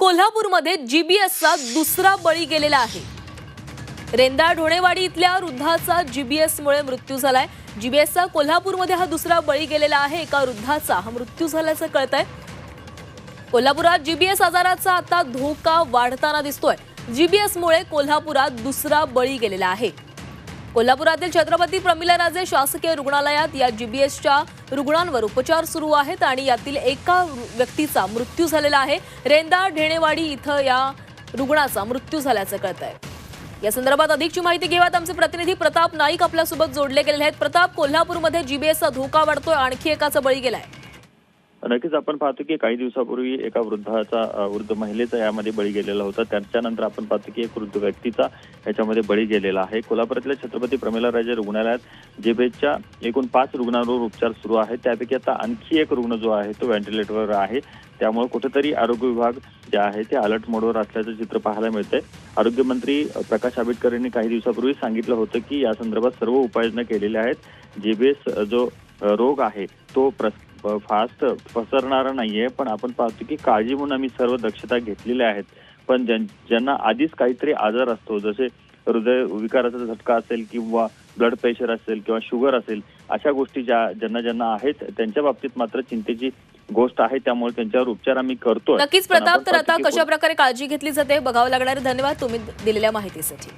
कोल्हापूरमध्ये जीबीएसचा दुसरा बळी गेलेला आहे. रेंदा ढोणेवाडी इथल्या वृद्धाचा जीबीएसमुळे मृत्यू झालाय. जीबीएसचा कोल्हापूरमध्ये हा दुसरा बळी गेलेला आहे. एका वृद्धाचा हा मृत्यू झाल्याचं कळत आहे कोल्हापुरात जीबीएस आजाराचा आता धोका वाढताना दिसतोय. जीबीएसमुळे कोल्हापुरात दुसरा बळी गेलेला आहे. कोल्हापुरातील छत्रपती प्रमिला राजे शासकीय रुग्णालयात या जीबीएसच्या रुग्णांवर उपचार सुरू आहेत आणि यातील एका व्यक्तीचा मृत्यू झालेला आहे. रेंदा ढेणेवाडी इथं या रुग्णाचा मृत्यू झाल्याचं कळत आहे या संदर्भात अधिकची माहिती घेऊयात. आमचे प्रतिनिधी प्रताप नाईक आपल्यासोबत जोडले गेलेले आहेत. प्रताप कोल्हापूरमध्ये जीबीएसचा धोका वाढतोय. आणखी एकाचा बळी गेलाय. नक्कीच आपण पाहतो की काही दिवसापूर्वी एका वृद्धाचा वृद्ध महिलेचा यामध्ये बळी गेलेला होता. त्याच्यानंतर आपण पाहतो की एक वृद्ध व्यक्तीचा याच्यामध्ये बळी गेलेला आहे. कोल्हापुरातल्या छत्रपती प्रमिला राजे रुग्णालयात जेबेच्या एकूण पाच रुग्णांवर उपचार सुरू आहेत. त्यापैकी आता आणखी एक रुग्ण जो आहे तो व्हेंटिलेटरवर आहे. त्यामुळे कुठेतरी आरोग्य विभाग जे आहे ते अलर्ट मोडवर असल्याचं चित्र पाहायला मिळतंय. आरोग्यमंत्री प्रकाश आंबेडकर यांनी काही दिवसापूर्वी सांगितलं होतं की या संदर्भात सर्व उपाययोजना केलेल्या आहेत. जेबेस जो रोग आहे तो प्रस फास्ट पसरणारा नाहीये पण आपण पाहतो की काळजी म्हणून आम्ही सर्व दक्षता घेतलेल्या आहेत. पण ज्यां- ज्यांना आधीच काहीतरी आजार असतो जसे हृदय विकाराचा झटका असेल किंवा ब्लड प्रेशर असेल किंवा शुगर असेल अशा गोष्टी ज्या ज्यांना ज्यांना आहेत त्यांच्या बाबतीत मात्र चिंतेची गोष्ट आहे. त्यामुळे त्यांच्यावर उपचार आम्ही करतोय. नक्कीच प्रताप तर आता कशा प्रकारे काळजी घेतली जाते बघावं लागणार. धन्यवाद तुम्ही दिलेल्या माहितीसाठी.